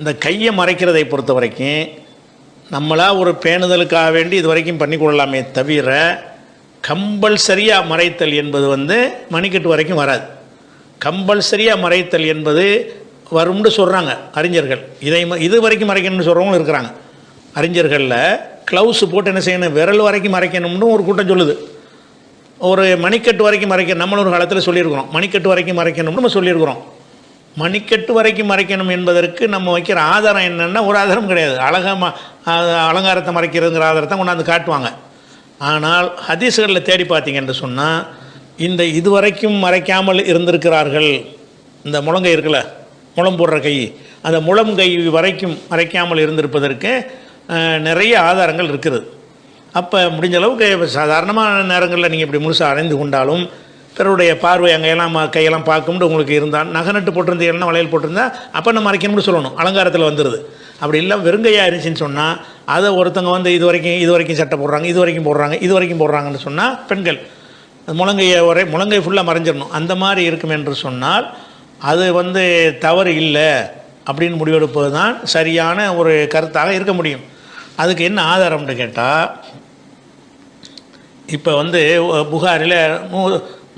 இந்த கையை மறைக்கிறதை பொறுத்த வரைக்கும் நம்மளாக ஒரு பேணுதலுக்காக வேண்டி இது வரைக்கும் பண்ணிக்கொள்ளலாமே தவிர கம்பல்சரியாக மறைத்தல் என்பது வந்து மணிக்கட்டு வரைக்கும் வராது. கம்பல்சரியாக மறைத்தல் என்பது வரும்னு சொல்கிறாங்க அறிஞர்கள். இதை ம- இது வரைக்கும் மறைக்கணும்னு சொல்கிறவங்களும் இருக்கிறாங்க. அறிஞர்களில் க்ளவுஸ் போட்டு என்ன செய்யணும்? விரல் வரைக்கும் மறைக்கணும்னு ஒரு கூட்டம் சொல்லுது. ஒரு மணிக்கட்டு வரைக்கும் மறைக்க நம்மளும் ஒரு காலத்தில் சொல்லியிருக்கிறோம். மணிக்கட்டு வரைக்கும் மறைக்கணும்னு நம்ம சொல்லியிருக்கிறோம். மணிக்கட்டு வரைக்கும் மறைக்கணும் என்பதற்கு நம்ம வைக்கிற ஆதாரம் என்னென்னா ஒரு ஆதாரம் கிடையாது. அழகாக அலங்காரத்தை மறைக்கிறதுங்கிற ஆதாரத்தை கொண்டாந்து காட்டுவாங்க. ஆனால் ஹதீஸ்களில் தேடி பார்த்தீங்கன்னு சொன்னால் இந்த இதுவரைக்கும் மறைக்காமல் இருந்திருக்கிறார்கள் இந்த முழங்கை இருக்குல்ல முளம் போடுற கை அந்த முளம் கை வரைக்கும் மறைக்காமல் இருந்திருப்பதற்கு நிறைய ஆதாரங்கள் இருக்கிறது அப்போ முடிஞ்ச அளவுக்கு சாதாரணமான நேரங்களில் நீங்கள் இப்படி முழுசாக அடைந்து கொண்டாலும் பிறருடைய பார்வை அங்கெல்லாம் ம- கையெல்லாம் பார்க்கும்னு உங்களுக்கு இருந்தால் போட்டிருந்த போட்டிருந்தீங்கன்னா வளையல் போட்டிருந்தா அப்போ நம்ம மறைக்கணும்னு சொல்லணும். அலங்காரத்தில் வந்துடுது அப்படி இல்லை வெறுங்கையாக இருந்துச்சுன்னு சொன்னால் அதை ஒருத்தங்க வந்து இது வரைக்கும் இது வரைக்கும் சட்டை போடுறாங்க இது வரைக்கும் போடுறாங்க இது வரைக்கும் போடுறாங்கன்னு சொன்னால் பெண்கள் முழங்கையை ஒரே முழங்கை ஃபுல்லாக மறைஞ்சிடணும். அந்த மாதிரி இருக்கும் என்று சொன்னால் அது வந்து தவறு இல்லை அப்படின்னு முடிவெடுப்பது தான் சரியான ஒரு கருத்தாக இருக்க முடியும். அதுக்கு என்ன ஆதாரம்னு கேட்டால் இப்போ வந்து புகாரில் நூ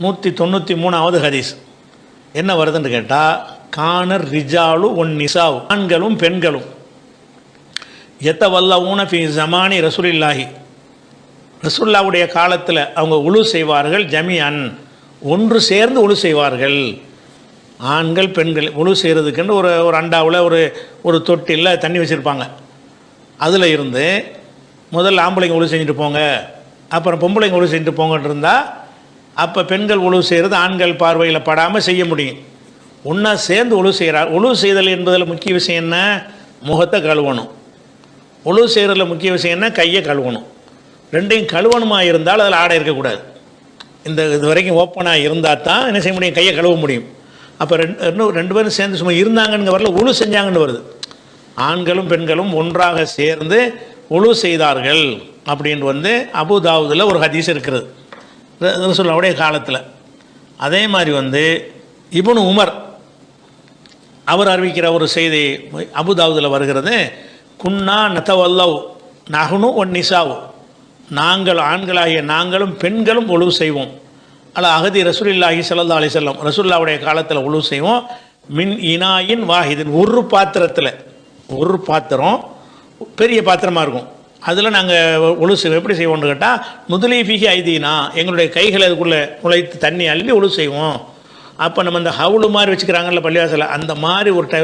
நூற்றி தொண்ணூற்றி மூணாவது ஹதீஸ். என்ன வருதுன்னு கேட்டால் கானர் ரிஜாலு ஒன் நிசாவு. ஆண்களும் பெண்களும். எத்த வல்ல ஊனஃபி ஜமானி ரசூலில்லாஹி. ரசூல்லாவுடைய காலத்தில் அவங்க உழு செய்வார்கள் ஜமியன் ஒன்று சேர்ந்து உழு செய்வார்கள். ஆண்கள் பெண்கள் உழு செய்கிறதுக்குன்னு ஒரு ஒரு அண்டாவில் ஒரு ஒரு தொட்டியில் தண்ணி வச்சுருப்பாங்க. அதில் இருந்து முதல்ல ஆம்பளைங்க உழு செஞ்சுட்டு போங்க அப்புறம் பொம்பளைங்க உழு செஞ்சுட்டு போங்கன்னு இருந்தால் அப்போ பெண்கள் உழு செய்கிறது ஆண்கள் பார்வையில் படாமல் செய்ய முடியும். ஒன்றா சேர்ந்து உழு செய்கிறார் உழு செய்தல் என்பதில் முக்கிய விஷயம் என்ன? முகத்தை கழுவணும். உழு செய்கிறதுல முக்கிய விஷயம் என்ன? கையை கழுவணும். ரெண்டையும் கழுவணுமா இருந்தால் அதில் ஆடை இருக்கக்கூடாது. இந்த இது வரைக்கும் ஓப்பனாக இருந்தால் தான் என்ன செய்ய முடியும்? கையை கழுவ முடியும். அப்போ ரெண்டு இன்னும் ரெண்டு பேரும் சேர்ந்து சும்மா இருந்தாங்கன்னு வரல உழு செஞ்சாங்கன்னு வருது. ஆண்களும் பெண்களும் ஒன்றாக சேர்ந்து உழு செய்தார்கள். அப்படின்ட்டு வந்து அபுதாவுதில் ஒரு ஹதீஸ் இருக்கிறது. ரசூல்லாவுடைய காலத்தில். அதே மாதிரி வந்து இப்னு உமர் அவர் அறிவிக்கிற ஒரு செய்தி அபுதாவுதில் வருகிறது. குன்னா நத்தவல்லவ் நகனு ஒன் நிசாவு நாங்கள் ஆண்களாகிய நாங்களும் பெண்களும் ஒழுவு செய்வோம். அல்ல அகதி ரசூலில்லாஹி சல்லா அலி செல்லம் ரசூல்லாவுடைய காலத்தில் ஒழுவு செய்வோம். மின் இனாயின் வாஹிதின். ஒரு பாத்திரத்தில் ஒரு பாத்திரம் பெரிய பாத்திரமாக இருக்கும். அதில் நாங்கள் ஒழு எப்படி செய்வோம்னு கேட்டால் முதலீஃபிகி ஐதீனா எங்களுடைய கைகளை அதுக்குள்ளே நுழைத்து தண்ணி அள்ளி ஒழு செய்வோம். அப்போ நம்ம இந்த ஹவுளு மாதிரி வச்சுக்கிறாங்கல்ல பள்ளிவாசலில் அந்த மாதிரி ஒரு டைம்